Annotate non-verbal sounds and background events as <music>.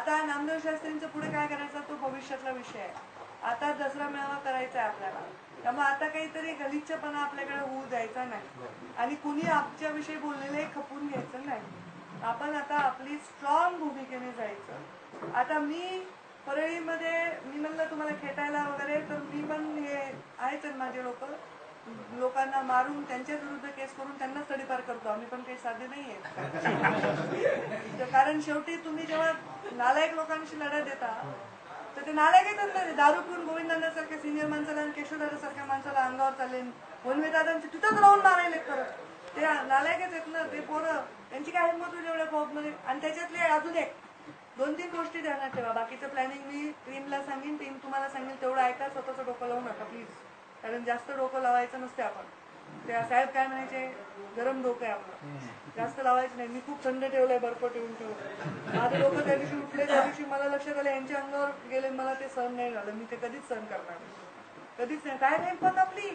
आता नामदेव शास्त्रींचं पुढे काय करायचं? तो भविष्यातला विषय आहे. आता दसरा मेळावा करायचा आहे आपल्याला. त्यामुळे आता काहीतरी गलिच्छपणा आपल्याकडे होऊ द्यायचा नाही. आणि कुणी आमच्याविषयी बोललेले खपून घ्यायचं नाही. आपण आता आपली स्ट्रॉंग भूमिकेने जायचं. आता मी परळीमध्ये मी म्हणलं तुम्हाला खेटायला वगैरे तर मी पण हे आहेच आहेत माझे लोक. लोकांना मारून त्यांच्या विरुद्ध केस करून त्यांना तडीपार करतो. आम्ही पण काही साधे नाहीये. तर <laughs> कारण शेवटी तुम्ही जेव्हा नालायक लोकांशी लढा देता. तर ते नालायकच ना दारू पिऊन गोविंदांसारख्या सिनियर माणसाला आणि केशवदादा सारख्या माणसाला अंगावर चालेल. वनवे दादांचे तिथंच राहून मारायले परत ते नालायकच आहेत ना ते पोरं. त्यांची काय हिंमत होईल एवढ्या पॉपमध्ये आणि त्याच्यातले अजून एक. दोन तीन गोष्टी ध्यानात ठेवा. बाकीचं प्लॅनिंग मी टीमला सांगेन टीम तुम्हाला सांगेल तेवढं ऐका स्वतःचं डोकं लावू नका प्लीज कारण जास्त डोकं लावायचं नसते आपण. त्या साहेब काय म्हणायचे? गरम डोकं आहे आपलं. जास्त लावायचं नाही. मी खूप थंड ठेवलंय बर्फ ठेवून. ठेवलं माझं डोकं त्या दिवशी त्या दिवशी मला लक्षात आलं यांच्या अंगावर गेले मला ते सहन नाही झालं मी ते कधीच सहन करणार नाही. कधीच नाही काय नाही पण आपली